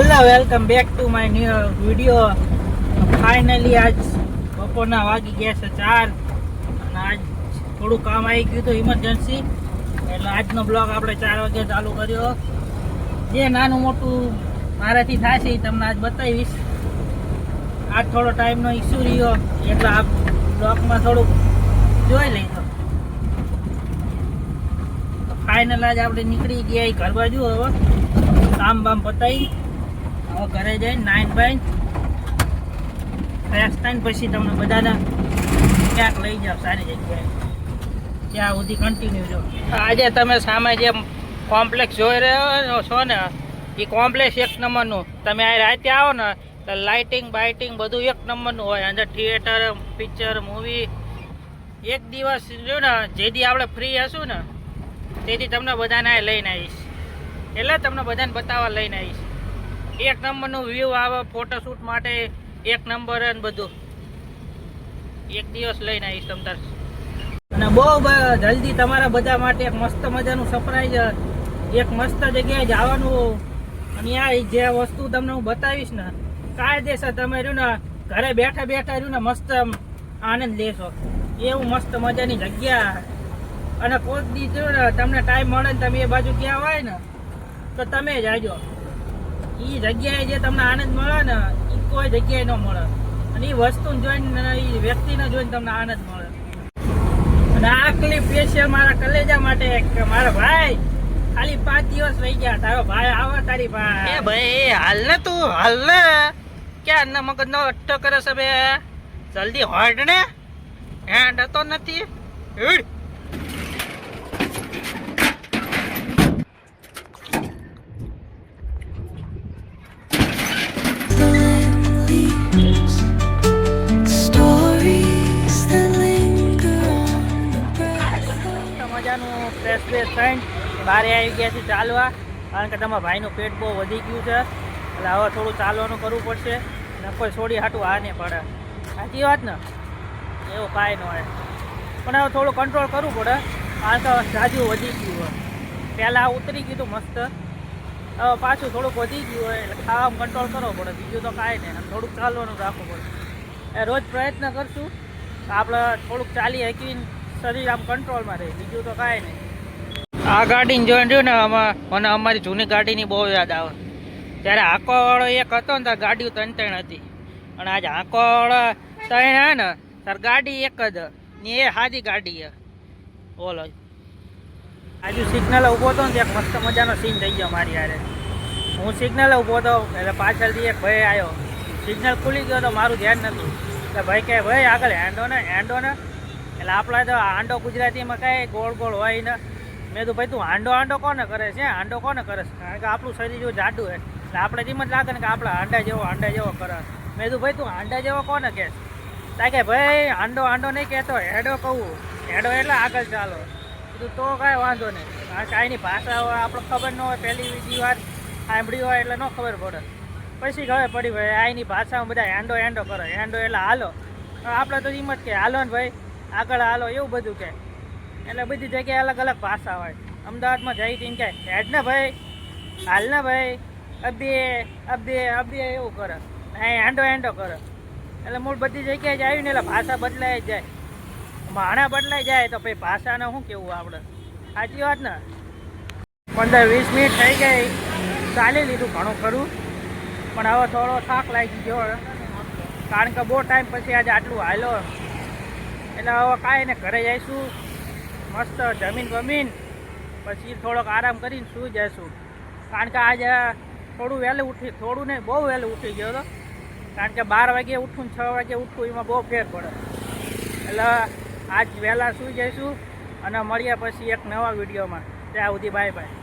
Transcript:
Hello welcome back to my new video finally આજ બપોરના વાગી ગયા છે ચાર. અને આજ થોડું કામ આવી ગયું હતું ઇમરજન્સી એટલે આજનો બ્લોગ આપણે ચાર વાગે ચાલુ કર્યો. જે નાનું મોટું મારાથી થાય છે એ તમને આજ બતાવીશ. આજ થોડો ટાઈમનો ઇસ્યુ રહ્યો. એટલે આ બ્લોગમાં થોડુંક જોઈ લઈશું. ફાઇનલ આજ આપણે નીકળી ગયા એ ઘર બાજુ હવે. કામ બામ પતાવી ઘરે જઈને નાઈન ભાઈ, ફ્રેશ થઈને પછી તમને બધાને ક્યાંક લઈ જાવ સારી જગ્યાએ. ત્યાં સુધી કન્ટિન્યુ જો આજે તમે સામે જે કોમ્પ્લેક્સ જોઈ રહ્યો છો ને, એ કોમ્પ્લેક્સ એક નંબરનું. તમે આ રાતે આવો ને, તો લાઇટિંગ બાઇટિંગ બધું એક નંબરનું હોય. અંદર થિયેટર પિક્ચર મૂવી એક દિવસ જો ને, જેથી આપણે ફ્રી હશું ને, તેથી તમને બધાને લઈને આવીશ. એટલે તમને બધાને બતાવવા લઈને આવીશ. એક નંબરનું વ્યૂ આવે ફોટોશૂટ માટે, એક નંબર ને બધું. એક દિવસ લઈને આવીશ તમતાર અને બહુ જલ્દી તમારા બધા માટે એક મસ્ત મજાનું સરપ્રાઈઝ એક મસ્ત જગ્યાએ જવાનું. અને આ જે વસ્તુ તમને હું બતાવીશ ને, કાયદેસર તમે રહ્યું ને, ઘરે બેઠા બેઠા રહ્યું ને, મસ્ત આનંદ લેશો. એવું મસ્ત મજાની જગ્યા. અને કોઈક દી જો ને, તમને ટાઈમ મળે ને તમે એ બાજુ ગયા હોય ને, તો તમે જાજો. એ જગ્યાએ જે તમને આનંદ મળે ને એ કોઈ જગ્યાએ ન મળે. અને એ વસ્તુને જોઈને એ વ્યક્તિને જોઈને તમને આનંદ મળે. અને આ ક્લિપ સ્પેશિયલ મારા કલેજા માટે કે મારા ભાઈ ખાલી પાંચ દિવસ રહી ગયા. તારો ભાઈ આવે, તારી ભાઈ એ ભાઈ, હાલ ને તું, હાલ ને. ક્યાં ના મગજ નો અટ્ટો કરે છે બે? જલ્દી હોડ ને. હેન્ડ હતો નથી. મજાનું ફ્રેશ ફ્રેશ થઈને બારે આવી ગયા છે ચાલવા. કારણ કે તમારા ભાઈનું પેટ બહુ વધી ગયું છે. એટલે હવે થોડું ચાલવાનું કરવું પડશે. ને કોઈ છોડી હાટું આ નહીં પડે. સાચી વાત ને? એવું કાંઈ ન હોય. પણ હવે થોડું કંટ્રોલ કરવું પડે. કારણ કે જાજુ વધી ગયું હોય. પહેલાં ઉતરી ગયું હતું મસ્ત. હવે પાછું થોડુંક વધી ગયું હોય એટલે ખાવામાં કંટ્રોલ કરવો પડે. બીજું તો કાંઈ નહીં. થોડુંક ચાલવાનું રાખવું પડે. રોજ પ્રયત્ન કરશું. આપણે થોડુંક ચાલી શકીને શરીર આમ કંટ્રોલમાં રહે, બીજું તો કાંઈ નહીં. આ ગાડીને જોઈને રહ્યું ને, આમાં મને અમારી જૂની ગાડીની બહુ યાદ આવે. ત્યારે આંકોવાળો એક હતો ને ત્યારે ગાડીઓ ત્રણ ત્રણ હતી. અને આજે આંકોવાળો ત્રણ હે ને ત્યારે ગાડી એક જ, ને એ સાદી ગાડી છે. બોલો. આજુ સિગ્નલ ઊભો હતો ને ત્યાં મસ્ત મજાનો સીન થઈ ગયો મારી યારે હું સિગ્નલ ઊભો હતો, એટલે પાછળથી એક ભાઈ આવ્યો. સિગ્નલ ખુલી ગયો તો મારું ધ્યાન નહોતું એટલે ભાઈ કહે ભાઈ, આગળ હેન્ડો ને હેન્ડો ને. એટલે આપણા તો હાંડો ગુજરાતીમાં કાંઈ ગોળ ગોળ હોય ને. મેં તો ભાઈ તું હાંડો હાંડો કોને કરે છે? હાંડો કોને કરે છે? કારણ કે આપણું શરીર જો જાડું હોય, એટલે આપણે જેમ જ લાગે ને કે આપણે હાંડા જેવો હાંડા જેવો કરે. મેં તો ભાઈ તું હાંડા જેવો કોને કહે કારણ કે, ભાઈ, હાંડો હાંડો નહીં કહેતો, હેડો કહું. હેડો એટલે આગળ ચાલો. કીધું, તો કાંઈ વાંધો નહીં. કારણ કે આની ભાષા હોય આપણે ખબર ન હોય, પહેલી, બીજી વાર સાંભળી હોય એટલે ન ખબર પડે. પછી ખબર પડી, ભાઈ, આની ભાષામાં બધા હેન્ડો હેન્ડો કરે. હેન્ડો એટલે હાલો. આપણે તો એમ જ કે, હાલો ને ભાઈ આગળ હાલો, એવું બધું કે. એટલે બધી જગ્યાએ અલગ અલગ ભાષા હોય. અમદાવાદમાં જઈ તીન કે, હેડ ને ભાઈ, હાલ ને ભાઈ. અબે અબે અબે એવું કરે. અહીં હેન્ડો હેન્ડો કરે. એટલે મૂળ બધી જગ્યાએ જ આવ્યું ને એટલે ભાષા બદલાઈ જાય. માણા બદલાઈ જાય તો ભાઈ ભાષાને શું કેવું આપણે સાચી વાત ને? પંદર વીસ મિનિટ થઈ ગઈ. ચાલી લીધું ઘણું ખરું. પણ હવે થોડો થાક લાગી ગયો કારણ કે બહુ ટાઈમ પછી આજે આટલું હાલ્યો. એટલે હવે કાંઈ ને ઘરે જઈશું. મસ્ત જમીન ગમીન પછી થોડોક આરામ કરીને સૂઈ જઈશું. કારણ કે આજે થોડું વહેલું ઉઠી, થોડું નહીં, બહુ વહેલું ઉઠી ગયો હતો. કારણ કે બાર વાગે ઉઠું ને છ વાગે ઉઠું એમાં બહુ ફેર પડે. એટલે આજ વહેલા સૂઈ જઈશું અને મળીએ પછી એક નવા વિડીયોમાં. ત્યાં સુધી બાય બાય.